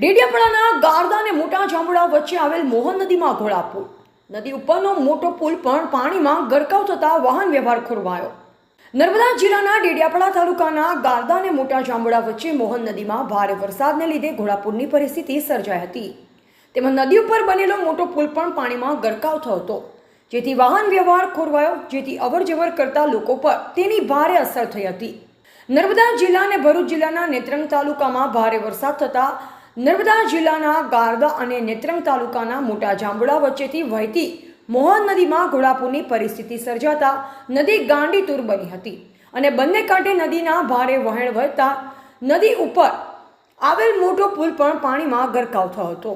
ડેડિયાપાડાના ગારદા અને મોટા જાંબુડા વચ્ચે આવેલ મોહન નદીમાં ઘોડાપુર. નદી ઉપરનો મોટો પુલ પણ પાણીમાં ગરકાવ થતાં વાહન વ્યવહાર ખોરવાયો. નર્મદા જિલ્લાના ડેડિયાપાડા તાલુકાના ગારદા અને મોટા જાંબુડા વચ્ચે મોહન નદીમાં ભારે વરસાદને લીધે ઘોડાપુરની પરિસ્થિતિ સર્જાઈ હતી. તેમજ નદી ઉપર બનેલો મોટો પુલ પણ પાણીમાં ગરકાવ થયો હતો. જેથી વાહન વ્યવહાર ખોરવાયો, જેથી અવરજવર કરતા લોકો પર તેની ભારે અસર થઈ હતી. નર્મદા જિલ્લા અને ભરૂચ જિલ્લાના નેત્રંગ તાલુકામાં ભારે વરસાદ થતાં નર્મદા જિલ્લાના ગારદા અને નેત્રંગ તાલુકાના મોટા જાંબુડા વચ્ચેથી વહેતી મોહન નદીમાં ઘોડાપુરની પરિસ્થિતિ સર્જાતા નદી ગાંડીતુર બની હતી અને બંને કાંઠે નદીના ભારે વહેણ વહેતા નદી ઉપર આવેલ મોટો પુલ પણ પાણીમાં ગરકાવ થયો હતો.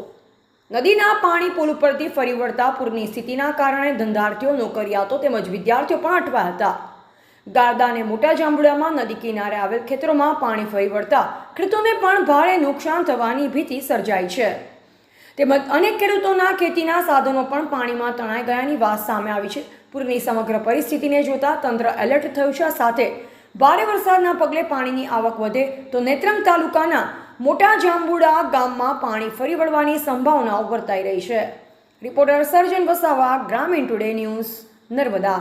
નદીના પાણી પુલ ઉપરથી ફરી વળતા પૂરની સ્થિતિના કારણે ધંધાર્થીઓ, નોકરિયાતો તેમજ વિદ્યાર્થીઓ પણ અટવાયા હતા. ગારદા અને મોટા જાંબુડામાં નદી કિનારે આવેલ ખેતરોમાં પાણી ફરી વળતા ખેડૂતોને પણ ભારે નુકસાન થવાની ભીતિ સર્જાઈ છે. તેમજ અનેક ખેડૂતોના ખેતીના સાધનો પણ પાણીમાં તણાઈ ગયાની વાત સામે આવી છે. પૂરની સમગ્ર પરિસ્થિતિને જોતા તંત્ર એલર્ટ થયું છે. સાથે ભારે વરસાદના પગલે પાણીની આવક વધે તો નેત્રંગ તાલુકાના મોટા જાંબુડા ગામમાં પાણી ફરી વળવાની સંભાવનાઓ વર્તાઈ રહી છે. રિપોર્ટર સર્જન વસાવા, ગ્રામીણ ટુડે ન્યૂઝ નર્મદા.